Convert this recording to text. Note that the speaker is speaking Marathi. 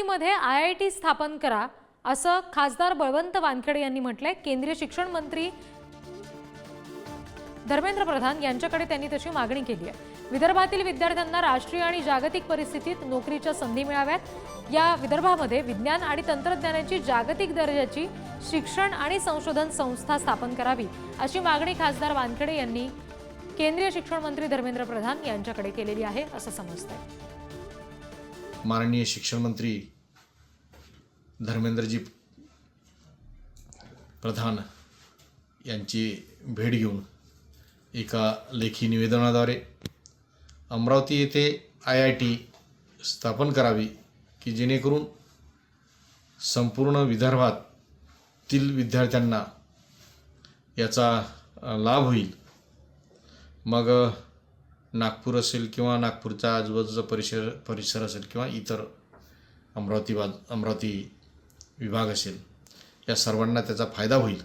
अमरावतीमध्ये आय आय टी स्थापन करा असं खासदार बळवंत वानखेडे यांनी म्हटलंय. केंद्रीय शिक्षण मंत्री धर्मेंद्र प्रधान यांच्याकडे त्यांनी तशी मागणी केली आहे. विदर्भातील विद्यार्थ्यांना राष्ट्रीय आणि जागतिक परिस्थितीत नोकरीच्या संधी मिळाव्यात. या विदर्भामध्ये विज्ञान आणि तंत्रज्ञानाची जागतिक दर्जाची शिक्षण आणि संशोधन संस्था स्थापन करावी अशी मागणी खासदार वानखेडे यांनी केंद्रीय शिक्षण मंत्री धर्मेंद्र प्रधान यांच्याकडे केलेली आहे असं समजतंय. माननीय शिक्षणमंत्री धर्मेंद्रजी प्रधान यांची भेट घेऊन एका लेखी निवेदनाद्वारे अमरावती येथे आय आय टी स्थापन करावी की जेणेकरून संपूर्ण विदर्भातील विद्यार्थ्यांना याचा लाभ होईल. मग नागपूर असेल किंवा नागपूरचा आजूबाजूचा परिसर परिसर असेल किंवा इतर अमरावती बाज अमरावती विभाग असेल या सर्वांना त्याचा फायदा होईल.